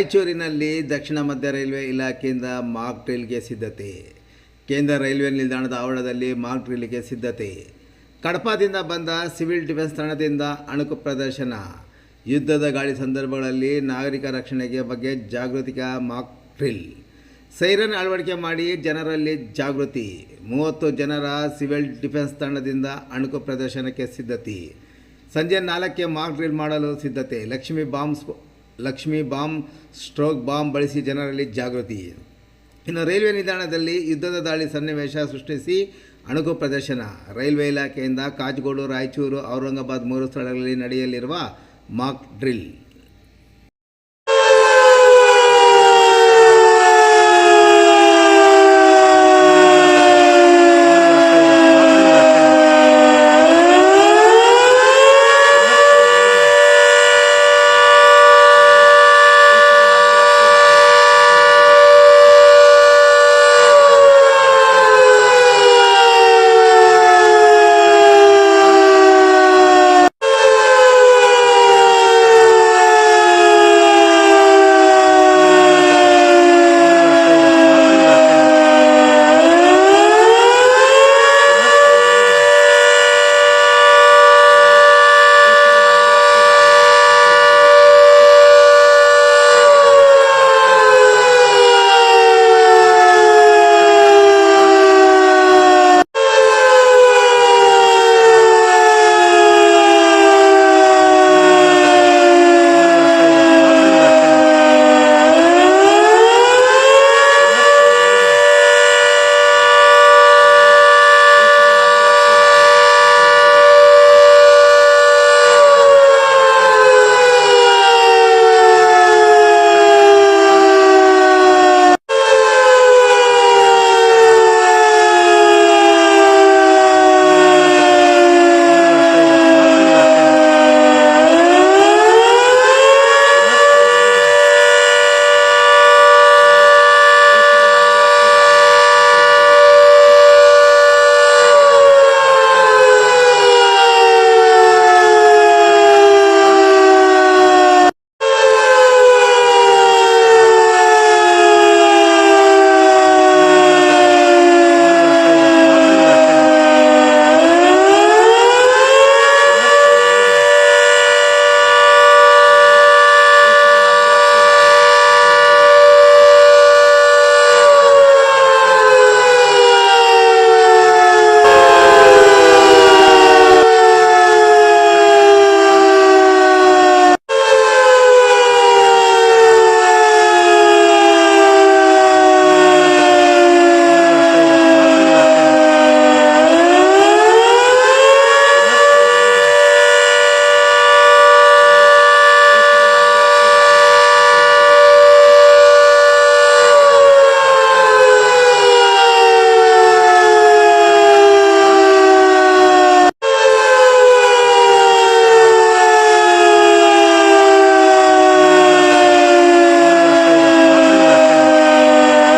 ರಾಯಚೂರಿನಲ್ಲಿ ದಕ್ಷಿಣ ಮಧ್ಯ ರೈಲ್ವೆ ಇಲಾಖೆಯಿಂದ ಮಾಕ್ ಡ್ರಿಲ್ಗೆ ಸಿದ್ಧತೆ. ಕೇಂದ್ರ ರೈಲ್ವೆ ನಿಲ್ದಾಣದ ಆವರಣದಲ್ಲಿ ಮಾಕ್ ಡ್ರಿಲ್ಗೆ ಸಿದ್ಧತೆ. ಕಡಪಾದಿಂದ ಬಂದ ಸಿವಿಲ್ ಡಿಫೆನ್ಸ್ ತಂಡದಿಂದ ಅಣುಕು ಪ್ರದರ್ಶನ. ಯುದ್ಧದ ಗಾಳಿ ಸಂದರ್ಭಗಳಲ್ಲಿ ನಾಗರಿಕ ರಕ್ಷಣೆಗೆ ಬಗ್ಗೆ ಜಾಗೃತಿಕ ಮಾಕ್ ಡ್ರಿಲ್. ಸೈರನ್ ಅಳವಡಿಕೆ ಮಾಡಿ ಜನರಲ್ಲಿ ಜಾಗೃತಿ. ಮೂವತ್ತು ಜನರ ಸಿವಿಲ್ ಡಿಫೆನ್ಸ್ ತಂಡದಿಂದ ಅಣುಕು ಪ್ರದರ್ಶನಕ್ಕೆ ಸಿದ್ಧತೆ. ಸಂಜೆ ನಾಲ್ಕಕ್ಕೆ ಮಾಕ್ ಡ್ರಿಲ್ ಮಾಡಲು ಸಿದ್ಧತೆ. Lakshmi bomb Lakshmi bomb, stroke bomb ಬಳಸಿ ಜನರಲ್ಲಿ ಜಾಗೃತಿ. ಇನ್ನು ರೈಲ್ವೆ ನಿಲ್ದಾಣದಲ್ಲಿ ಯುದ್ಧದ ದಾಳಿ ಸನ್ನಿವೇಶ ಸೃಷ್ಟಿಸಿ ಅಣುಕು ಪ್ರದರ್ಶನ. ರೈಲ್ವೆ ಇಲಾಖೆಯಿಂದ ಕಾಜ್ಗೋಡು, ರಾಯಚೂರು, ಔರಂಗಾಬಾದ್ ಮೂರು ಸ್ಥಳಗಳಲ್ಲಿ ನಡೆಯಲಿರುವ ಮಾಕ್ ಡ್ರಿಲ್.